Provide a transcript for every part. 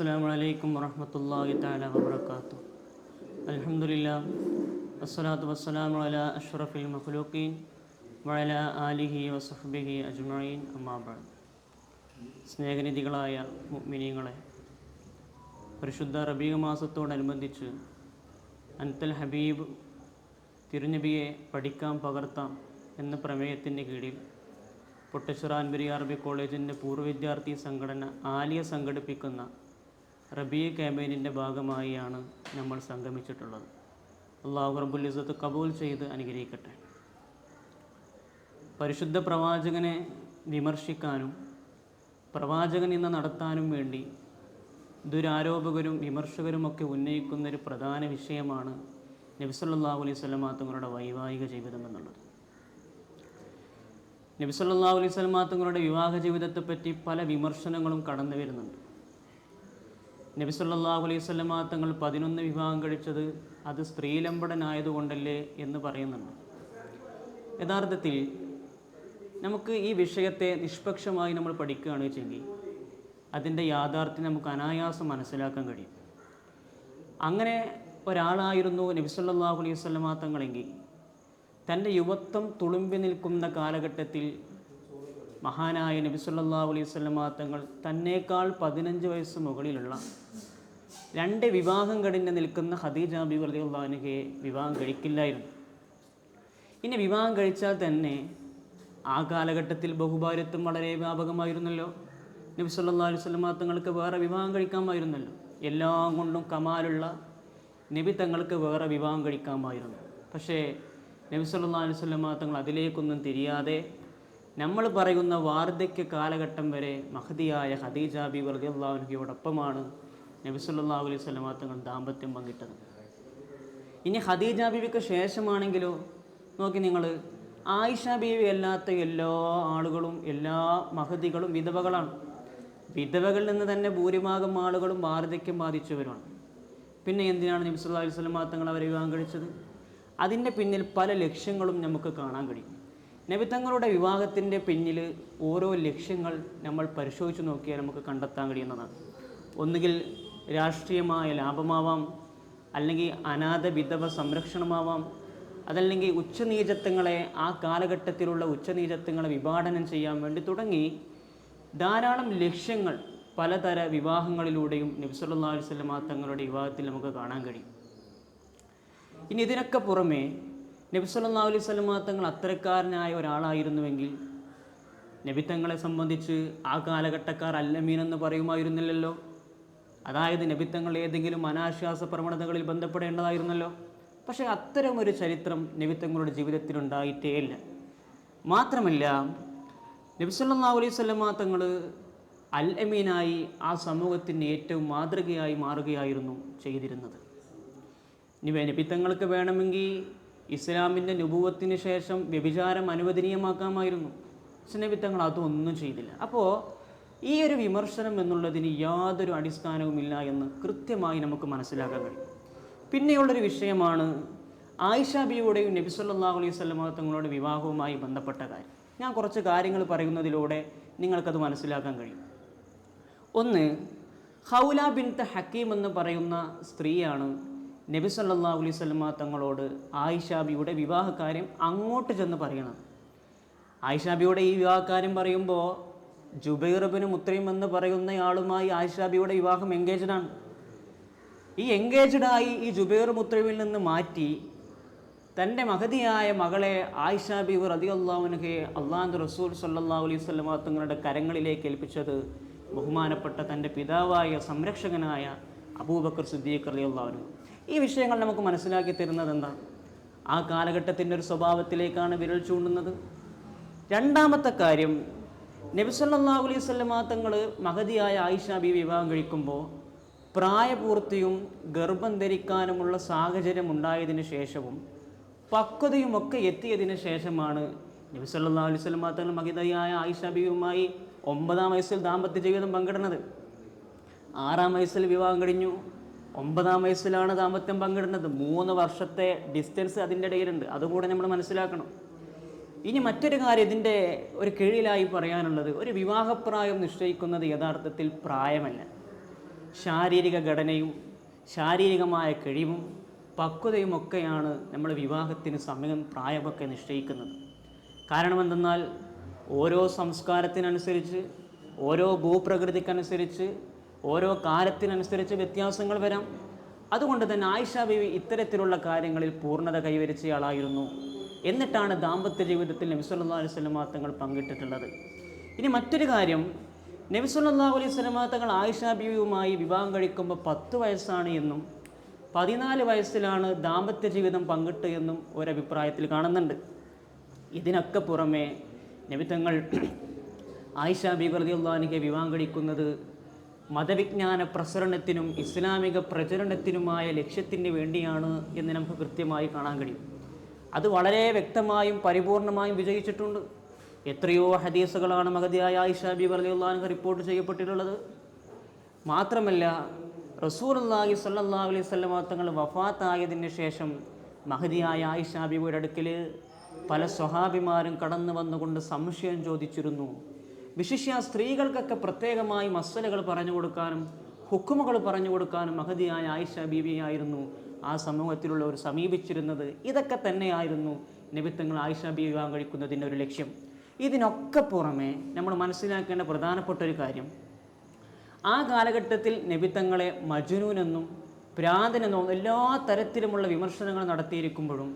അസ്സാം വലൈക്കും വറഹമത്തല്ലാഹി താല വാത്തു അലഹമില്ല വസ്സലാത്തു വസ്സലാമു അല അഷ്റഫിൽ മഹ്ലൂക്കീൻ വല ആലിഹി വസഹബിഹി അജ്മീൻ അമ്മാബാൻ സ്നേഹനിധികളായ മിനിയങ്ങളെ പരിശുദ്ധ റബീഖ് മാസത്തോടനുബന്ധിച്ച് അൻതൽ ഹബീബ് തിരുനബിയെ പഠിക്കാം പകർത്താം എന്ന പ്രമേയത്തിന്റെ കീഴിൽ പൊട്ടച്ചിറാൻപുരി അറബി കോളേജിന്റെ പൂർവ വിദ്യാർത്ഥി സംഘടന ആലിയ സംഘടിപ്പിക്കുന്ന റബീ ക്യാമ്പയിനിന്റെ ഭാഗമായാണ് നമ്മൾ സംഗമിച്ചിട്ടുള്ളത്. അള്ളാഹു റബ്ബുൽ ഇസത്ത് കബൂൽ ചെയ്ത് അനുഗ്രഹിക്കട്ടെ. പരിശുദ്ധ പ്രവാചകനെ വിമർശിക്കാനും പ്രവാചകൻ ഇന്ന് നടത്താനും വേണ്ടി ദുരാരോപകരും വിമർശകരുമൊക്കെ ഉന്നയിക്കുന്ന ഒരു പ്രധാന വിഷയമാണ് നബിസല്ലാഹു അലൈഹി സ്വലമാ തങ്ങളുടെ വൈവാഹിക ജീവിതം എന്നുള്ളത്. നബിസല്ലാഹു അലൈഹി സ്വലമാ തങ്ങളുടെ വിവാഹ ജീവിതത്തെപ്പറ്റി പല വിമർശനങ്ങളും കടന്നു വരുന്നുണ്ട് നബിസല്ലാഹു അലൈഹി സ്വലമാ തങ്ങൾ പതിനൊന്ന് വിവാഹം കഴിച്ചത് അത് സ്ത്രീലമ്പടനായതുകൊണ്ടല്ലേ എന്ന് പറയുന്നുണ്ട്. യഥാർത്ഥത്തിൽ നമുക്ക് ഈ വിഷയത്തെ നിഷ്പക്ഷമായി നമ്മൾ പഠിക്കുകയാണ് വെച്ചെങ്കിൽ അതിന്റെ യാഥാർത്ഥ്യം നമുക്ക് അനായാസം മനസ്സിലാക്കാൻ കഴിയും. അങ്ങനെ ഒരാളായിരുന്നു നബിസല്ലാഹു അലൈഹി സ്വലമാ തങ്ങളെങ്കിൽ തന്റെ യുവത്വം തുളുമ്പി നിൽക്കുന്ന കാലഘട്ടത്തിൽ മഹാനായ നബി സല്ലല്ലാഹു അലൈഹി വസല്ലമ തങ്ങൾ തന്നേക്കാൾ പതിനഞ്ച് വയസ്സ് മുകളിലുള്ള രണ്ട് വിവാഹം കഴിഞ്ഞ് നിൽക്കുന്ന ഖദീജ ബി വർദ്ദിയുള്ളാനുകയെ വിവാഹം കഴിക്കില്ലായിരുന്നു. ഇനി വിവാഹം കഴിച്ചാൽ തന്നെ ആ കാലഘട്ടത്തിൽ ബഹുഭാര്യത്വം വളരെ വ്യാപകമായിരുന്നല്ലോ. നബി സല്ലാ അലൈഹി വസല്ലമ തങ്ങൾക്ക് വേറെ വിവാഹം കഴിക്കാമായിരുന്നല്ലോ. എല്ലാം കൊണ്ടും കമാലുള്ള നബി തങ്ങൾക്ക് വേറെ വിവാഹം കഴിക്കാമായിരുന്നു. പക്ഷേ നബി സല്ലാ അലൈഹി വസല്ലമ തങ്ങൾ അതിലേക്കൊന്നും തിരിയാതെ നമ്മൾ പറയുന്ന വാർദ്ധക്യ കാലഘട്ടം വരെ മഹദിയായ ഹദീജ ബി വർദിയുള്ളാഹുനോടൊപ്പമാണ് നബിസുല്ലാ അലൈഹി സ്വലമാ തങ്ങൾ ദാമ്പത്യം പങ്കിട്ടത്. ഇനി ഹദീജ ബീവിക്ക് ശേഷമാണെങ്കിലോ? നോക്കി നിങ്ങൾ. ആയിഷ ബീവി അല്ലാത്ത എല്ലാ ആളുകളും എല്ലാ മഹതികളും വിധവകളാണ്. വിധവകളിൽ നിന്ന് തന്നെ ഭൂരിഭാഗം ആളുകളും വാർദ്ധക്യം ബാധിച്ചവരുമാണ്. പിന്നെ എന്തിനാണ് നബിസുല്ലാ അലൈഹി സ്വലമാ തങ്ങൾ അവരെ വിവാഹം കഴിച്ചത്? അതിന്റെ പിന്നിൽ പല ലക്ഷ്യങ്ങളും നമുക്ക് കാണാൻ കഴിയും. നബി തങ്ങളുടെ വിവാഹത്തിന്റെ പിന്നിൽ ഓരോ ലക്ഷ്യങ്ങൾ നമ്മൾ പരിശോധിച്ച് നോക്കിയാൽ നമുക്ക് കണ്ടെത്താൻ കഴിയുന്നതാണ്. ഒന്നുകിൽ രാഷ്ട്രീയമായ ലാഭമാവാം അല്ലെങ്കിൽ അനാഥ വിധവ സംരക്ഷണമാവാം അതല്ലെങ്കിൽ ഉച്ചനീചത്വങ്ങളെ ആ കാലഘട്ടത്തിലുള്ള ഉച്ചനീചത്വങ്ങളെ വിഭാടനം ചെയ്യാൻ വേണ്ടി തുടങ്ങി ധാരാളം ലക്ഷ്യങ്ങൾ പലതര വിവാഹങ്ങളിലൂടെയും നബ്സല്ലാ അലൈഹി സ്വലമാ തങ്ങളുടെ വിവാഹത്തിൽ നമുക്ക് കാണാൻ കഴിയും. ഇനി ഇതിനൊക്കെ പുറമെ നബിസല്ലാ അലൈഹി സ്വലമ തങ്ങൾ അത്തരക്കാരനായ ഒരാളായിരുന്നുവെങ്കിൽ നബിത്തങ്ങളെ സംബന്ധിച്ച് ആ കാലഘട്ടക്കാർ അല്ലമീൻ എന്ന് പറയുമായിരുന്നില്ലല്ലോ. അതായത് നബിത്തങ്ങൾ ഏതെങ്കിലും അനാശ്വാസ പ്രവണതകളിൽ ബന്ധപ്പെടേണ്ടതായിരുന്നല്ലോ. പക്ഷേ അത്തരം ഒരു ചരിത്രം നബിത്തങ്ങളുടെ ജീവിതത്തിൽ ഉണ്ടായിട്ടേ ഇല്ല. മാത്രമല്ല നബിസല്ലാ അലൈഹി സ്വലമ തങ്ങൾ അൽ അമീനായി ആ സമൂഹത്തിന് ഏറ്റവും മാതൃകയായി മാറുകയായിരുന്നു ചെയ്തിരുന്നത്. ഇനി നബിത്തങ്ങൾക്ക് വേണമെങ്കിൽ ഇസ്ലാമിന്റെ നുപൂവത്തിന് ശേഷം വ്യഭിചാരം അനുവദനീയമാക്കാമായിരുന്നു. സ്നേഹിത്തങ്ങൾ അതൊന്നും ചെയ്തില്ല. അപ്പോൾ ഈ ഒരു വിമർശനം എന്നുള്ളതിന് യാതൊരു അടിസ്ഥാനവുമില്ല എന്ന് കൃത്യമായി നമുക്ക് മനസ്സിലാക്കാൻ കഴിയും. പിന്നെയുള്ളൊരു വിഷയമാണ് ആയിഷ ബിയുടെയും നബി സല്ലല്ലാഹു അലൈഹി വസല്ലമ തങ്ങളുടെ വിവാഹവുമായി ബന്ധപ്പെട്ട കാര്യം. ഞാൻ കുറച്ച് കാര്യങ്ങൾ പറയുന്നതിലൂടെ നിങ്ങൾക്കത് മനസ്സിലാക്കാൻ കഴിയും. ഒന്ന് ഹൗല ബിൻത്ത് ഹക്കീം എന്ന് പറയുന്ന സ്ത്രീയാണ് നബി സല്ലാ അലൈഹി വസല്ലമ തങ്ങളോട് ആയിഷാബിയുടെ വിവാഹകാര്യം അങ്ങോട്ട് ചെന്ന് പറയണത് ആയിഷാബിയുടെ ഈ വിവാഹകാര്യം പറയുമ്പോൾ ജുബൈറബിന് മുത്രയും എന്ന് പറയുന്നയാളുമായി ആയിഷാബിയുടെ വിവാഹം എൻഗേജ്ഡ് ആണ്. ഈ എൻഗേജ്ഡായി ഈ ജുബൈർ മുത്രയിൽ നിന്ന് മാറ്റി തന്റെ മഹതിയായ മകളെ ആയിഷാബി റതി അള്ളാഹുനഹെ അള്ളാഹ് റസൂൽ സല്ലാ അലൈഹി സ്വലമ തങ്ങളുടെ കരങ്ങളിലേക്ക് ഏൽപ്പിച്ചത് ബഹുമാനപ്പെട്ട തന്റെ പിതാവായ സംരക്ഷകനായ അബൂബക്കർ സിദ്ദീഖ് അലി അള്ളാഹുനു ഈ വിഷയങ്ങൾ നമുക്ക് മനസ്സിലാക്കി തരുന്നത് എന്താണ് ആ കാലഘട്ടത്തിന്റെ ഒരു സ്വഭാവത്തിലേക്കാണ് വിരൽ ചൂണ്ടുന്നത്. രണ്ടാമത്തെ കാര്യം നബിസല്ലാഹു അലൈഹി സ്വല്ലമാ തങ്ങൾ മഹതിയായ ആയിഷ ബി വിവാഹം കഴിക്കുമ്പോൾ പ്രായപൂർത്തിയും ഗർഭം ധരിക്കാനുമുള്ള സാഹചര്യം ഉണ്ടായതിനു ശേഷവും പക്വതയുമൊക്കെ എത്തിയതിനു ശേഷമാണ് നബി സല്ലാ അലൈഹി സ്വലം തങ്ങൾ മഹിതയായ ആയിഷ ബിയുമായി ഒമ്പതാം വയസ്സിൽ ദാമ്പത്യ ജീവിതം പങ്കിടുന്നത്. ആറാം വയസ്സിൽ വിവാഹം കഴിഞ്ഞു. ഒമ്പതാം വയസ്സിലാണ് ദാമ്പത്യം പങ്കിടുന്നത്. മൂന്ന് വർഷത്തെ ഡിസ്റ്റൻസ് അതിന്റെ ഇടയിലുണ്ട്. അതുകൂടെ നമ്മൾ മനസ്സിലാക്കണം. ഇനി മറ്റൊരു കാര്യം ഇതിന്റെ ഒരു കീഴിലായി പറയാനുള്ളത് ഒരു വിവാഹപ്രായം നിശ്ചയിക്കുന്നത് യഥാർത്ഥത്തിൽ പ്രായമല്ല. ശാരീരിക ഘടനയും ശാരീരികമായ കഴിവും പക്വതയും ഒക്കെയാണ് നമ്മൾ വിവാഹത്തിന് സമയം പ്രായമൊക്കെ നിശ്ചയിക്കുന്നത്. കാരണം എന്തെന്നാൽ ഓരോ സംസ്കാരത്തിനനുസരിച്ച് ഓരോ ഭൂപ്രകൃതിക്കനുസരിച്ച് ഓരോ കാലത്തിനനുസരിച്ച് വ്യത്യാസങ്ങൾ വരാം. അതുകൊണ്ട് തന്നെ ആയിഷ ബീവി ഇത്തരത്തിലുള്ള കാര്യങ്ങളിൽ പൂർണത കൈവരിച്ചയാളായിരുന്നു എന്നിട്ടാണ് ദാമ്പത്യ ജീവിതത്തിൽ നബിസ്വല്ലാ അലൈഹി തങ്ങൾ പങ്കിട്ടിട്ടുള്ളത്. ഇനി മറ്റൊരു കാര്യം. നബിസ്വല്ലാ അലൈഹി സ്വലമാ തങ്ങൾ ആയിഷ ബീവിയുമായി വിവാഹം കഴിക്കുമ്പോൾ പത്ത് വയസ്സാണ് എന്നും പതിനാല് വയസ്സിലാണ് ദാമ്പത്യ ജീവിതം പങ്കിട്ട് എന്നും ഒരഭിപ്രായത്തിൽ കാണുന്നുണ്ട്. ഇതിനൊക്കെ പുറമെ നബിത്തങ്ങൾ ആയിഷ ബീബി റളിയല്ലാഹുവിനെ വിവാഹം കഴിക്കുന്നത് മതവിജ്ഞാന പ്രസരണത്തിനും ഇസ്ലാമിക പ്രചരണത്തിനുമായ ലക്ഷ്യത്തിന് വേണ്ടിയാണ് എന്ന് നമുക്ക് കൃത്യമായി കാണാൻ കഴിയും. അത് വളരെ വ്യക്തമായും പരിപൂർണമായും വിജയിച്ചിട്ടുണ്ട്. എത്രയോ ഹദീസുകളാണ് മഹതിയായ ഐഷാബി റളിയല്ലാഹു റിപ്പോർട്ട് ചെയ്യപ്പെട്ടിട്ടുള്ളത്. മാത്രമല്ല റസൂർല്ലാഹി സല്ലാ അലൈഹി സ്വല്ലമ തങ്ങൾ വഫാത്തായതിന് ശേഷം മഹതിയായ ആയിഷ ബീബിയുടെ അടുക്കൽ പല സ്വഹാബിമാരും കടന്നു വന്നുകൊണ്ട് സംശയം ചോദിച്ചിരുന്നു. വിശിഷ്യ സ്ത്രീകൾക്കൊക്കെ പ്രത്യേകമായി മസലകൾ പറഞ്ഞു കൊടുക്കാനും ഹുക്കുമുകൾ പറഞ്ഞു കൊടുക്കാനും മഹതിയായ ആയിഷ ബീവിയായിരുന്നു ആ സമൂഹത്തിലുള്ളവർ സമീപിച്ചിരുന്നത്. ഇതൊക്കെ തന്നെയായിരുന്നു നിമിത്തങ്ങൾ ആയിഷ ബീബി വിവാഹം കഴിക്കുന്നതിന്റെ ഒരു ലക്ഷ്യം. ഇതിനൊക്കെ പുറമെ നമ്മൾ മനസ്സിലാക്കേണ്ട പ്രധാനപ്പെട്ട ഒരു കാര്യം. ആ കാലഘട്ടത്തിൽ നബിത്തങ്ങളെ മജുനൂനെന്നും ഭ്രാന്തനെന്നും എല്ലാ തരത്തിലുമുള്ള വിമർശനങ്ങൾ നടത്തിയിരിക്കുമ്പോഴും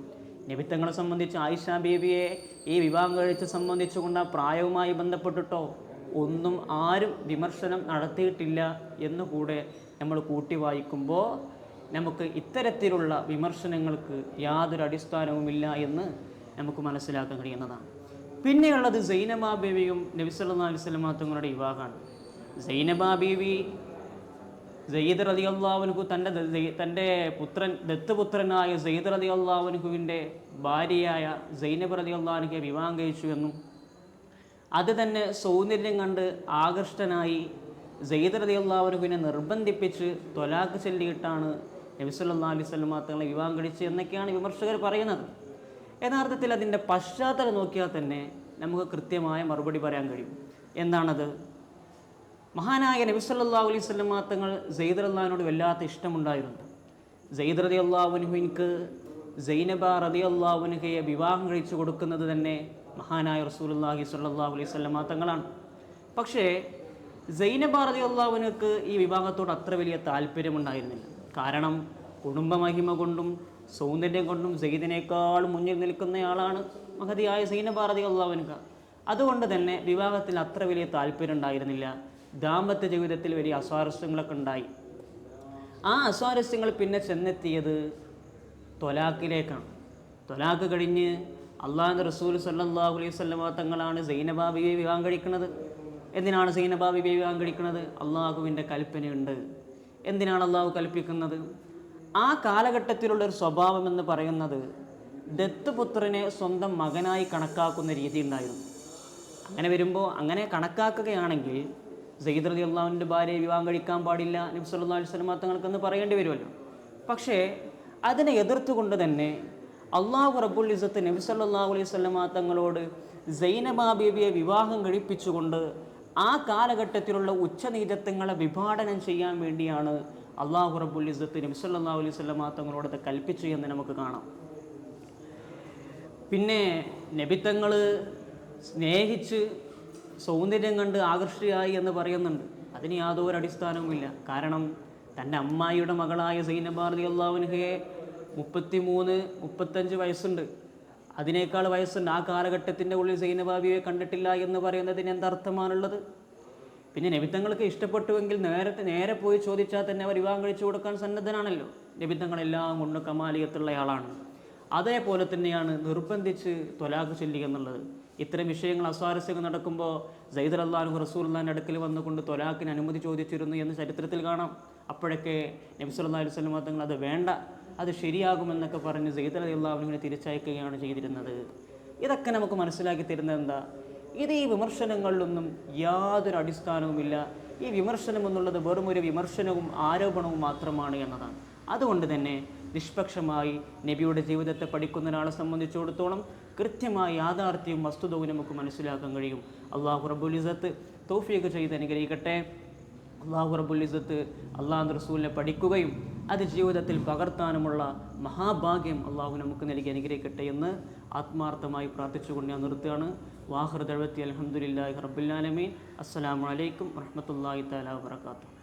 നബിത്തങ്ങളെ സംബന്ധിച്ച് ആയിഷ ബേബിയെ ഈ വിവാഹം കഴിച്ച് സംബന്ധിച്ചുകൊണ്ട് പ്രായവുമായി ബന്ധപ്പെട്ടിട്ടോ ഒന്നും ആരും വിമർശനം നടത്തിയിട്ടില്ല എന്നുകൂടെ നമ്മൾ കൂട്ടി വായിക്കുമ്പോൾ നമുക്ക് ഇത്തരത്തിലുള്ള വിമർശനങ്ങൾക്ക് യാതൊരു അടിസ്ഥാനവുമില്ല എന്ന് നമുക്ക് മനസ്സിലാക്കാൻ കഴിയുന്നതാണ്. പിന്നെയുള്ളത് സൈനബ ബേബിയും നബി സല്ലല്ലാഹു അലൈഹി വസല്ലമ തങ്ങളുടെ വിവാഹമാണ്. സൈനബ ബീവി സെയ്ദ് റതി അള്ളാഹുനുഹു തന്റെ തന്റെ പുത്രൻ ദത്തുപുത്രനായ സെയ്ദ് റതി അള്ളാഹുനുഹുവിന്റെ ഭാര്യയായ സൈനബ് റതി അള്ളാഹുനുഹെ വിവാഹം കഴിച്ചു എന്നും അത് തന്നെ സൗന്ദര്യം കണ്ട് ആകൃഷ്ടനായി സെയ്ദ് റതി അള്ളാഹുനുഹുവിനെ നിർബന്ധിപ്പിച്ച് തൊലാഖ് ചൊല്ലിയിട്ടാണ് നബിസുല്ലാ അലൈഹി സ്വലം തങ്ങളെ വിവാഹം കഴിച്ചു എന്നൊക്കെയാണ് വിമർശകർ പറയുന്നത്. യഥാർത്ഥത്തിൽ അതിന്റെ പശ്ചാത്തലം നോക്കിയാൽ തന്നെ നമുക്ക് കൃത്യമായ മറുപടി പറയാൻ കഴിയും. എന്താണത്? മഹാനായ നബി സല്ലാ അലൈഹി വസല്ലമ തങ്ങൾ സെയ്ദ് അള്ളഹാനോട് വല്ലാത്ത ഇഷ്ടമുണ്ടായിരുന്നു. സെയ്ദ് റതി അള്ളാഹുനുഹിൻക്ക് സൈനബ റതി അള്ളാഹുനുഹയെ വിവാഹം കഴിച്ചു കൊടുക്കുന്നത് തന്നെ മഹാനായ റസൂലുള്ളാഹി സ്വല്ലല്ലാഹു അലൈഹി വസല്ലമ തങ്ങളാണ് പക്ഷേ സൈനബ റതി അള്ളാഹുനുക്ക് ഈ വിവാഹത്തോട് അത്ര വലിയ താല്പര്യമുണ്ടായിരുന്നില്ല. കാരണം കുടുംബമഹിമ കൊണ്ടും സൗന്ദര്യം കൊണ്ടും സെയ്ദിനേക്കാൾ മുന്നിൽ നിൽക്കുന്നയാളാണ് മഹതിയായ സൈനബ റതി അള്ളാഹുനുക അതുകൊണ്ട് തന്നെ വിവാഹത്തിൽ അത്ര വലിയ താല്പര്യം ഉണ്ടായിരുന്നില്ല ദാമ്പത്യ ജീവിതത്തിൽ വലിയ അസ്വാരസ്യങ്ങളൊക്കെ ഉണ്ടായി. ആ അസ്വാരസ്യങ്ങൾ പിന്നെ ചെന്നെത്തിയത് തൊലാക്കിലേക്കാണ് തൊലാക്ക് കഴിഞ്ഞ് അള്ളാഹ് റസൂൽ സല്ലാഹു അലൈഹി വസല്ലമ തങ്ങളാണ് സൈനബാബിയെ വിവാഹം കഴിക്കുന്നത്. എന്തിനാണ് സൈനബാബിയെ വിവാഹം കഴിക്കുന്നത്? അള്ളാഹുവിന്റെ കൽപ്പനയുണ്ട്. എന്തിനാണ് അള്ളാഹു കൽപ്പിക്കുന്നത്? ആ കാലഘട്ടത്തിലുള്ള ഒരു സ്വഭാവം എന്ന് പറയുന്നത് ദത്തുപുത്രനെ സ്വന്തം മകനായി കണക്കാക്കുന്ന രീതി ഉണ്ടായിരുന്നു. അങ്ങനെ വരുമ്പോൾ അങ്ങനെ കണക്കാക്കുകയാണെങ്കിൽ സയ്യിദ് റതി അള്ളാഹുവിന്റെ ഭാര്യയെ വിവാഹം കഴിക്കാൻ പാടില്ല നബി സല്ലല്ലാഹു അലൈഹി തങ്ങൾക്കെന്ന് പറയേണ്ടി വരുമല്ലോ. പക്ഷേ അതിനെ എതിർത്തുകൊണ്ട് തന്നെ അള്ളാഹു റബ്ബുൽ ഇസത്ത് നബി സല്ലല്ലാഹു അലൈഹി വസല്ലമ തങ്ങളോട് സൈനബ വിവാഹം കഴിപ്പിച്ചുകൊണ്ട് ആ കാലഘട്ടത്തിലുള്ള ഉച്ചനീചത്വങ്ങളെ വിഭാടനം ചെയ്യാൻ വേണ്ടിയാണ് അള്ളാഹു റബ്ബുൽ ഇസത്ത് നബി സല്ലല്ലാഹു അലൈഹി തങ്ങളോട് അത് കൽപ്പിച്ചു എന്ന് നമുക്ക് കാണാം. പിന്നെ നബിത്തങ്ങൾ സ്നേഹിച്ച് സൗന്ദര്യം കണ്ട് ആകർഷിയായി എന്ന് പറയുന്നുണ്ട്. അതിന് യാതൊരു അടിസ്ഥാനവുമില്ല. കാരണം തന്റെ അമ്മായിയുടെ മകളായ സൈനബാർദി അള്ളാഹുനഹയെ മുപ്പത്തി മൂന്ന് മുപ്പത്തഞ്ച് വയസ്സുണ്ട്. അതിനേക്കാൾ വയസ്സുണ്ട്. ആ കാലഘട്ടത്തിന്റെ ഉള്ളിൽ സൈനബാബിയെ കണ്ടിട്ടില്ല എന്ന് പറയുന്നതിന് എന്തർത്ഥമാണുള്ളത്? പിന്നെ നബിത്തങ്ങൾക്ക് ഇഷ്ടപ്പെട്ടുവെങ്കിൽ നേരത്തെ നേരെ പോയി ചോദിച്ചാൽ തന്നെ അവർ വിവാഹം കഴിച്ചു കൊടുക്കാൻ സന്നദ്ധനാണല്ലോ. നബിത്തങ്ങളെല്ലാം കൊണ്ട് കമാലിയത്തുള്ളയാളാണ് അതേപോലെ തന്നെയാണ് നിർബന്ധിച്ച് തൊലാഖ് ചൊല്ലുക എന്നുള്ളത് ഇത്തരം വിഷയങ്ങൾ അസ്വാരസ്യങ്ങൾ നടക്കുമ്പോൾ സൈദർ അള്ളാഹു റസൂല്ലാന്റെ അടുക്കൽ വന്നുകൊണ്ട് തൊലാക്കിന് അനുമതി ചോദിച്ചിരുന്നു എന്ന് ചരിത്രത്തിൽ കാണാം. അപ്പോഴൊക്കെ നബിസ് അള്ളാഹു അലൈഹി സ്വലം തങ്ങൾ അത് വേണ്ട അത് ശരിയാകുമെന്നൊക്കെ പറഞ്ഞ് സൈദർ അലി അള്ളാഹുവിനെ തിരിച്ചയക്കുകയാണ് ചെയ്തിരുന്നത്. ഇതൊക്കെ നമുക്ക് മനസ്സിലാക്കി തരുന്നത് എന്താ? ഇത് ഈ വിമർശനങ്ങളിലൊന്നും യാതൊരു അടിസ്ഥാനവുമില്ല. ഈ വിമർശനം എന്നുള്ളത് വെറും ഒരു വിമർശനവും ആരോപണവും മാത്രമാണ് എന്നതാണ്. അതുകൊണ്ട് തന്നെ നിഷ്പക്ഷമായി നബിയുടെ ജീവിതത്തെ പഠിക്കുന്ന ഒരാളെ സംബന്ധിച്ചിടത്തോളം കൃത്യമായ യാഥാർത്ഥ്യവും വസ്തുതവും നമുക്ക് മനസ്സിലാക്കാൻ കഴിയും. അള്ളാഹു ഇസത്ത് തൗഫീഖ് ചെയ്ത് അനുഗ്രഹിക്കട്ടെ. അള്ളാഹു റബ്ബുൽ ഇസത്ത് അള്ളാഹു റസൂലിനെ പഠിക്കുകയും അത് ജീവിതത്തിൽ പകർത്താനുമുള്ള മഹാഭാഗ്യം അള്ളാഹു നമുക്ക് നൽകി അനുഗ്രഹിക്കട്ടെ എന്ന് ആത്മാർത്ഥമായി പ്രാർത്ഥിച്ചുകൊണ്ട് ഞാൻ നിർത്തുകയാണ്. വാഹൃദഴത്തി അലഹമുല്ലാഹി റബുല്ലാലമീൻ അസ്സലാമു അലൈക്കും വറഹമത്തല്ലാഹി തആല വബറകാതുഹു.